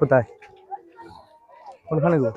কোথায়? কোনখানে গো?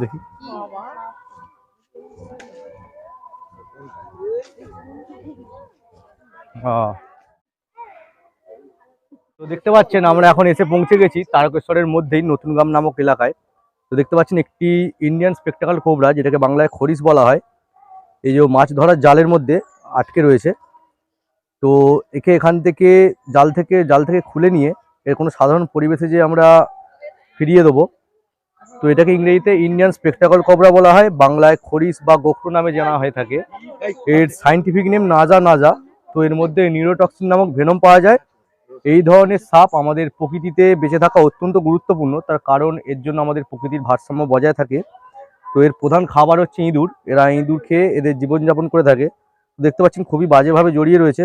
দেখি। তো দেখতে পাচ্ছেন আমরা এখন এসে পৌঁছে গেছি তারকেশ্বরের মধ্যেই নতুনগ্রাম নামক এলাকায়। তো দেখতে পাচ্ছেন একটি ইন্ডিয়ান স্পেকটাকাল কোবরা যেটাকে বাংলায় খরিস বলা হয়। এই যে মাছ ধরার জালের মধ্যে আটকে রয়েছে। তো একে এখান থেকে জাল থেকে জাল থেকে খুলে নিয়ে এর কোনো সাধারণ পরিবেশে যে আমরা ফিরিয়ে দেবো। তো এটাকে ইংরেজিতে ইন্ডিয়ান স্পেকটাকল কবরা বলা হয়। বাংলায় খরিস বা গোখরো নামে জানা হয়ে থাকে। এর সাইন্টিফিক নেম নাজা নাজা তো এর মধ্যে নিউরোটক্সিন নামক ভেনম পাওয়া যায়। এই ধরনের সাপ আমাদের প্রকৃতিতে বেঁচে থাকা অত্যন্ত গুরুত্বপূর্ণ। তার কারণ এর জন্য আমাদের প্রকৃতির ভারসাম্য বজায় থাকে। তো এর প্রধান খাবার হচ্ছে ইঁদুর। এরা ইঁদুর খেয়ে এদের জীবনযাপন করে থাকে। দেখতে পাচ্ছেন খুবই বাজেভাবে জড়িয়ে রয়েছে।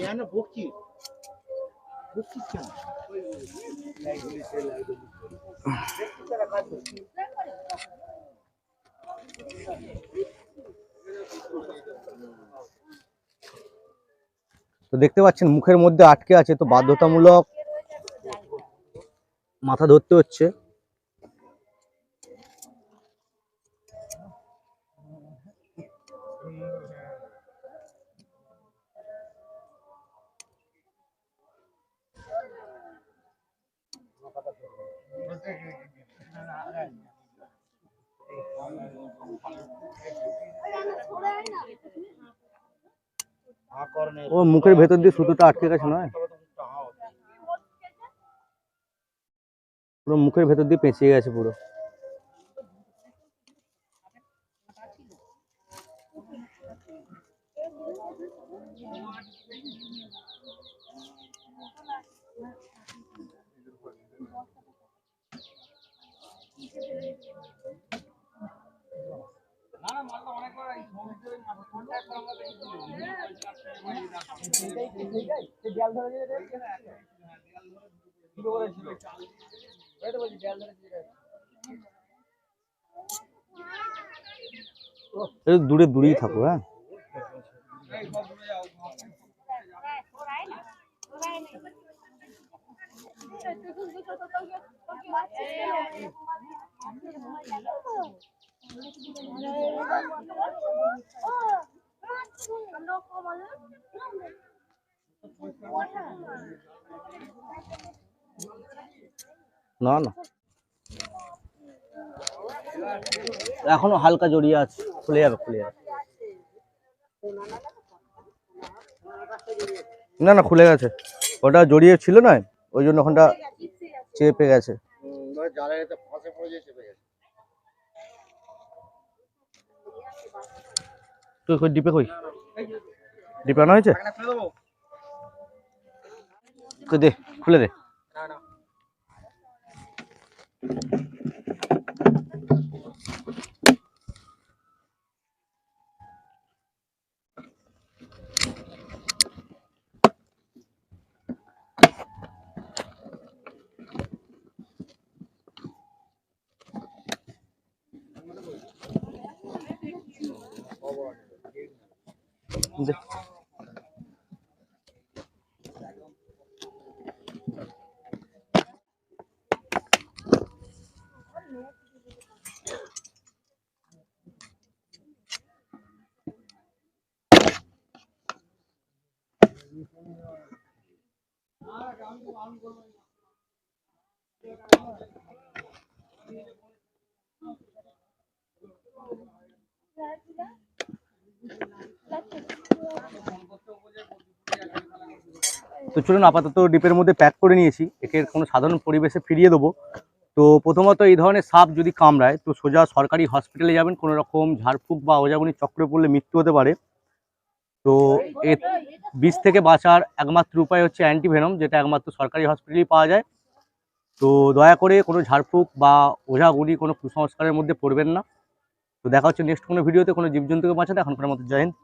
কেন বকছিস বকছিস কেন তো দেখতে পাচ্ছেন, মুখের মধ্যে আটকে আছে, তো বাধ্যতামূলক মাথা ধরতে হচ্ছে। ও মুখের ভেতর দিয়ে সুতোটা আটকে গেছে নয়? পুরো মুখের ভেতর দিয়ে পেঁচিয়ে গেছে পুরো। দূরে দূরেই থাকো হ্যাঁ না না। এখনও হালকা জড়িয়ে আছে। খুলে যাবে খুলে যাবে। না না, খুলে গেছে। ওটা জড়িয়ে ছিল না, ওই জন্য ওখানটা চেপে গেছে। তুই ডিপে কই? ডিপে আনা হয়েছে কই দে খুলে দে দে। তো চলুন আপাতত ডিপের মধ্যে প্যাক করে নিয়েছি। একে কোনো সাধারণ পরিবেশে ফিরিয়ে দেবো। তো প্রথমত এই ধরনের সাপ যদি কামড়ায়, তো সোজা সরকারি হসপিটালে যাবেন, কোনো রকম ঝাড়ফুঁক বা ওজাগুনি চক্রে পড়লে মৃত্যু হতে পারে। তো এর বিষ থেকে বাঁচার একমাত্র উপায় হচ্ছে অ্যান্টিভেনম, যেটা একমাত্র সরকারি হসপিটালেই পাওয়া যায়। তো দয়া করে কোনো ঝাড়ফুঁক বা ওঝাগুলি কোনো কুসংস্কারের মধ্যে পড়বেন না। তো দেখা হচ্ছে নেক্সট কোনো ভিডিওতে কোনো জীবজন্তুকে বাঁচাতে। এখনকার মতো জয় হিন্দ।